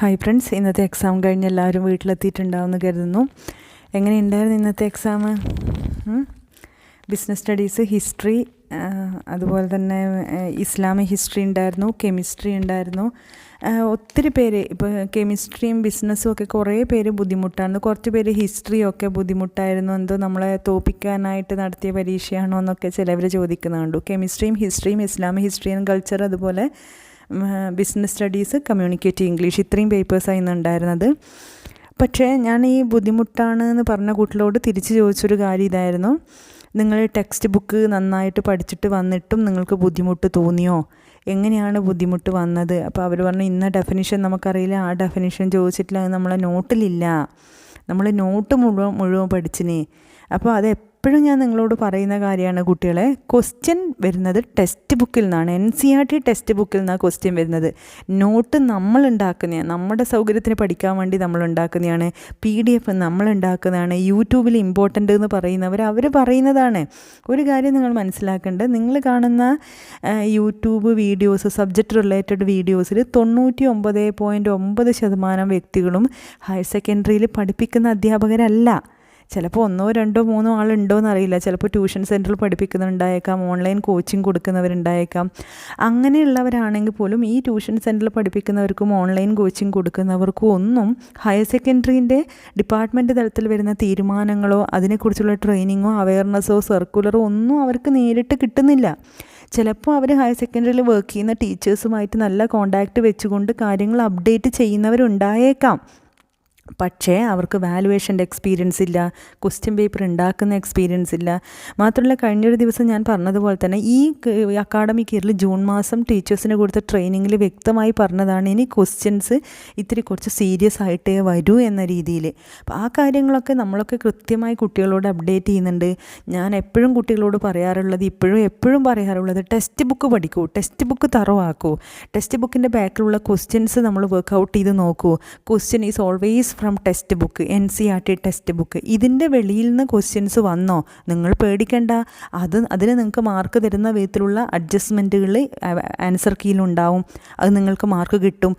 Hi friends ഇന്നത്തെ exam കഴിഞ്ഞ് എല്ലാവരും വീട്ടിലെത്തിയിട്ടുണ്ടാവുമെന്ന് കരുതുന്നു. എങ്ങനെയുണ്ടായിരുന്നു ഇന്നത്തെ എക്സാം ബിസിനസ് സ്റ്റഡീസ് ഹിസ്റ്ററി അതുപോലെ തന്നെ ഇസ്ലാമിക് ഹിസ്റ്ററി ഉണ്ടായിരുന്നു കെമിസ്ട്രി ഉണ്ടായിരുന്നു. ഒത്തിരി പേര് ഇപ്പോൾ കെമിസ്ട്രിയും ബിസിനസ്സും ഒക്കെ കുറേ പേര് ബുദ്ധിമുട്ടാണ്. കുറച്ച് പേര് ഹിസ്റ്ററിയൊക്കെ ബുദ്ധിമുട്ടായിരുന്നു. എന്തോ നമ്മളെ തോപ്പിക്കാനായിട്ട് നടത്തിയ പരീക്ഷയാണോ എന്നൊക്കെ ചിലവർ ചോദിക്കുന്നുണ്ട്. കെമിസ്ട്രിയും ഹിസ്റ്ററിയും ഇസ്ലാമിക് ഹിസ്റ്ററിയും കൾച്ചർ അതുപോലെ ബിസിനസ് സ്റ്റഡീസ് കമ്മ്യൂണിക്കേറ്റീവ് ഇംഗ്ലീഷ് ഇത്രയും പേപ്പേഴ്സായിരുന്നു ഉണ്ടായിരുന്നത്. പക്ഷേ ഞാൻ ഈ ബുദ്ധിമുട്ടാണ് എന്ന് പറഞ്ഞ കൂട്ടിലോട് തിരിച്ച് ചോദിച്ചൊരു കാര്യം ഇതായിരുന്നു. നിങ്ങൾ ടെക്സ്റ്റ് ബുക്ക് നന്നായിട്ട് പഠിച്ചിട്ട് വന്നിട്ടും നിങ്ങൾക്ക് ബുദ്ധിമുട്ട് തോന്നിയോ? എങ്ങനെയാണ് ബുദ്ധിമുട്ട് വന്നത്? അപ്പോൾ അവർ പറഞ്ഞു ഇന്ന ഡെഫിനിഷൻ നമുക്കറിയില്ല ആ ഡെഫിനിഷൻ ചോദിച്ചിട്ടില്ല അത് നമ്മളെ നോട്ടിലില്ല നമ്മൾ നോട്ട് മുഴുവൻ മുഴുവൻ പഠിച്ചിനെ. അപ്പോൾ അത് എപ്പോഴും ഞാൻ നിങ്ങളോട് പറയുന്ന കാര്യമാണ് കുട്ടികളെ ക്വസ്റ്റ്യൻ വരുന്നത് ടെക്സ്റ്റ് ബുക്കിൽ നിന്നാണ്. N C R T text ബുക്കിൽ നിന്നാണ് ക്വസ്റ്റ്യൻ വരുന്നത്. നോട്ട് നമ്മൾ ഉണ്ടാക്കുന്നതാണ് നമ്മുടെ സൗകര്യത്തിന് പഠിക്കാൻ വേണ്ടി നമ്മൾ ഉണ്ടാക്കുന്നതാണ് പി ഡി എഫ് നമ്മൾ ഉണ്ടാക്കുന്നതാണ്. യൂട്യൂബിൽ ഇമ്പോർട്ടന്റ് എന്ന് പറയുന്നവർ അവർ പറയുന്നതാണ്. ഒരു കാര്യം നിങ്ങൾ മനസ്സിലാക്കേണ്ടത് നിങ്ങൾ കാണുന്ന യൂട്യൂബ് വീഡിയോസ് സബ്ജക്റ്റ് റിലേറ്റഡ് വീഡിയോസിൽ തൊണ്ണൂറ്റി ഒമ്പത് പോയിന്റ് ഒമ്പത് ശതമാനം വ്യക്തികളും ഹയർ സെക്കൻഡറിയിൽ പഠിപ്പിക്കുന്ന അധ്യാപകരല്ല. ചിലപ്പോൾ ഒന്നോ രണ്ടോ മൂന്നോ ആളുണ്ടോ എന്നറിയില്ല ചിലപ്പോൾ ട്യൂഷൻ സെന്ററിൽ പഠിപ്പിക്കുന്നുണ്ടായേക്കാം ഓൺലൈൻ കോച്ചിങ് കൊടുക്കുന്നവരുണ്ടായേക്കാം. അങ്ങനെയുള്ളവരാണെങ്കിൽ പോലും ഈ ട്യൂഷൻ സെന്ററിൽ പഠിപ്പിക്കുന്നവർക്കും ഓൺലൈൻ കോച്ചിങ് കൊടുക്കുന്നവർക്കും ഒന്നും ഹയർ സെക്കൻഡറിന്റെ ഡിപ്പാർട്ട്മെന്റ് തലത്തിൽ വരുന്ന തീരുമാനങ്ങളോ അതിനെക്കുറിച്ചുള്ള ട്രെയിനിങ്ങോ അവയർനെസ്സോ സർക്കുലറോ ഒന്നും അവർക്ക് നേരിട്ട് കിട്ടുന്നില്ല. ചിലപ്പോൾ അവർ ഹയർ സെക്കൻഡറിയിൽ വർക്ക് ചെയ്യുന്ന ടീച്ചേഴ്സുമായിട്ട് നല്ല കോണ്ടാക്റ്റ് വെച്ചുകൊണ്ട് കാര്യങ്ങൾ അപ്ഡേറ്റ് ചെയ്യുന്നവരുണ്ടായേക്കാം. പക്ഷേ അവർക്ക് വാലുവേഷന്റെ എക്സ്പീരിയൻസ് ഇല്ല ക്വസ്റ്റ്യൻ പേപ്പർ ഉണ്ടാക്കുന്ന എക്സ്പീരിയൻസ് ഇല്ല. മാത്രമല്ല കഴിഞ്ഞൊരു ദിവസം ഞാൻ പറഞ്ഞതുപോലെ തന്നെ ഈ അക്കാഡമിക് ഇയറിൽ ജൂൺ മാസം ടീച്ചേഴ്സിന് കൊടുത്ത ട്രെയിനിങ്ങിൽ വ്യക്തമായി പറഞ്ഞതാണ് ഇനി ക്വസ്റ്റ്യൻസ് ഇത്തിരി കുറച്ച് സീരിയസ് ആയിട്ടേ വരൂ എന്ന രീതിയിൽ അപ്പോൾ ആ കാര്യങ്ങളൊക്കെ നമ്മളൊക്കെ കൃത്യമായി കുട്ടികളോട് അപ്ഡേറ്റ് ചെയ്യുന്നുണ്ട്. ഞാൻ എപ്പോഴും കുട്ടികളോട് പറയാറുള്ളത് ഇപ്പോഴും എപ്പോഴും പറയാറുള്ളത് ടെക്സ്റ്റ് ബുക്ക് പഠിക്കൂ ടെക്സ്റ്റ് ബുക്ക് തറവാക്കൂ. ടെക്സ്റ്റ് ബുക്കിന്റെ ബാക്കിലുള്ള ക്വസ്റ്റ്യൻസ് നമ്മൾ വർക്കൗട്ട് ചെയ്ത് നോക്കൂ. Question is always from text book N C R T text book ഇതിന്റെ വെളിയിൽ നിന്ന് ക്വസ്റ്റ്യൻസ് വന്നോ? നിങ്ങൾ പേടിക്കണ്ട. അത് അതിന് നിങ്ങൾക്ക് മാർക്ക് തരുന്ന വിധത്തിലുള്ള അഡ്ജസ്റ്റ്മെന്റുകൾ ആൻസർ കീയിലുണ്ടാവും അത് നിങ്ങൾക്ക് മാർക്ക് കിട്ടും.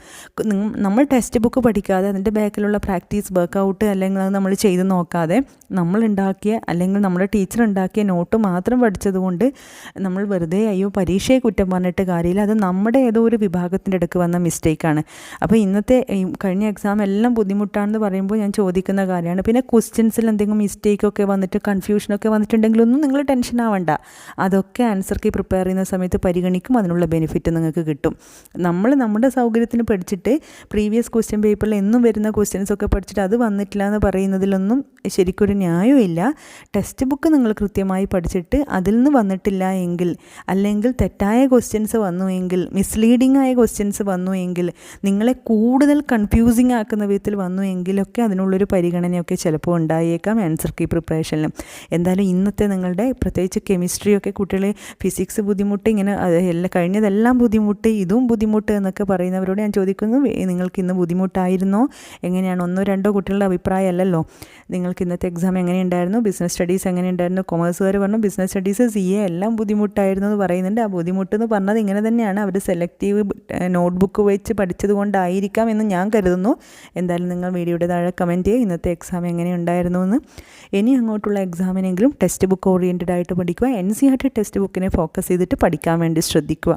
നമ്മൾ ടെക്സ്റ്റ് ബുക്ക് പഠിക്കാതെ അതിന്റെ ബാക്കിലുള്ള പ്രാക്ടീസ് വർക്കൗട്ട് അല്ലെങ്കിൽ അത് നമ്മൾ ചെയ്ത് നോക്കാതെ നമ്മൾ ഉണ്ടാക്കിയ അല്ലെങ്കിൽ നമ്മുടെ ടീച്ചർ ഉണ്ടാക്കിയ നോട്ട് മാത്രം പഠിച്ചതുകൊണ്ട് നമ്മൾ വെറുതെ അയ്യോ പരീക്ഷയെ കുറ്റം പറഞ്ഞിട്ട് കാര്യമില്ല. അത് നമ്മുടെ ഏതോ ഒരു വിഭാഗത്തിന്റെ ഇടയ്ക്ക് വന്ന മിസ്റ്റേക്കാണ് അപ്പോൾ ഇന്നത്തെ കഴിഞ്ഞ എക്സാം എല്ലാം ബുദ്ധിമുട്ടാണ്. എന്ന് പറയുമ്പോൾ ഞാൻ ചോദിക്കുന്ന കാര്യമാണ്. പിന്നെ ക്വസ്റ്റ്യൻസിൽ എന്തെങ്കിലും മിസ്റ്റേക്കൊക്കെ വന്നിട്ട് കൺഫ്യൂഷനൊക്കെ വന്നിട്ടുണ്ടെങ്കിലൊന്നും നിങ്ങൾ ടെൻഷൻ ആവണ്ട. അതൊക്കെ ആൻസർക്ക് പ്രിപ്പയർ ചെയ്യുന്ന സമയത്ത് പരിഗണിക്കും. അതിനുള്ള ബെനിഫിറ്റ് നിങ്ങൾക്ക് കിട്ടും. നമ്മൾ നമ്മുടെ സൗകര്യത്തിന് പഠിച്ചിട്ട് പ്രീവിയസ് ക്വസ്റ്റ്യൻ പേപ്പറിൽ എന്നും വരുന്ന ക്വസ്റ്റ്യൻസ് ഒക്കെ പഠിച്ചിട്ട് അത് വന്നിട്ടില്ല എന്ന് പറയുന്നതിലൊന്നും ശരിക്കൊരു ന്യായമില്ല ടെക്സ്റ്റ് ബുക്ക് നിങ്ങൾ കൃത്യമായി പഠിച്ചിട്ട് അതിൽ നിന്ന് വന്നിട്ടില്ല എങ്കിൽ അല്ലെങ്കിൽ തെറ്റായ ക്വസ്റ്റ്യൻസ് വന്നു എങ്കിൽ മിസ്ലീഡിംഗ് ആയ ക്വസ്റ്റ്യൻസ് വന്നു എങ്കിൽ നിങ്ങളെ കൂടുതൽ കൺഫ്യൂസിങ് ആക്കുന്ന വിധത്തിൽ വന്നു എങ്കിലൊക്കെ അതിനുള്ളൊരു പരിഗണനയൊക്കെ ചിലപ്പോൾ ഉണ്ടായേക്കാം ആൻസർ കീ പ്രിപ്പറേഷനിലും എന്തായാലും ഇന്നത്തെ നിങ്ങളുടെ പ്രത്യേകിച്ച് കെമിസ്ട്രിയൊക്കെ കുട്ടികളെ ഫിസിക്സ് ബുദ്ധിമുട്ട് ഇങ്ങനെ എല്ലാം കഴിഞ്ഞതെല്ലാം ബുദ്ധിമുട്ട് ഇതും ബുദ്ധിമുട്ട് എന്നൊക്കെ പറയുന്നവരോട് ഞാൻ ചോദിക്കുന്നു നിങ്ങൾക്ക് ഇന്ന് ബുദ്ധിമുട്ടായിരുന്നോ? എങ്ങനെയാണ്? ഒന്നോ രണ്ടോ കുട്ടികളുടെ അഭിപ്രായമല്ലല്ലോ നിങ്ങൾക്ക് ഇന്നത്തെ എക്സാം എങ്ങനെയുണ്ടായിരുന്നു? ബിസിനസ് സ്റ്റഡീസ് എങ്ങനെയുണ്ടായിരുന്നു? കൊമേഴ്സുകാർ പറഞ്ഞു ബിസിനസ് സ്റ്റഡീസ് സി എ എല്ലാം ബുദ്ധിമുട്ടായിരുന്നു എന്ന് പറയുന്നുണ്ട്. ആ ബുദ്ധിമുട്ട് എന്ന് പറഞ്ഞത് ഇങ്ങനെ തന്നെയാണ്. അവർ സെലക്റ്റീവ് നോട്ട്ബുക്ക് വെച്ച് പഠിച്ചത് കൊണ്ടായിരിക്കാം എന്ന് ഞാൻ കരുതുന്നു. എന്തായാലും നിങ്ങൾ വീഡിയോയുടെ താഴെ കമന്റ് ചെയ്യുക ഇന്നത്തെ എക്സാം എങ്ങനെ ഉണ്ടായിരുന്നു എന്ന് ഇനി അങ്ങോട്ടുള്ള എക്സാമിനെങ്കിലും ടെക്സ്റ്റ് ബുക്ക് ഓറിയന്റഡ് ആയിട്ട് പഠിക്കുക. N C R T text ബുക്കിനെ focus ചെയ്തിട്ട് പഠിക്കാൻ വേണ്ടി ശ്രദ്ധിക്കുക.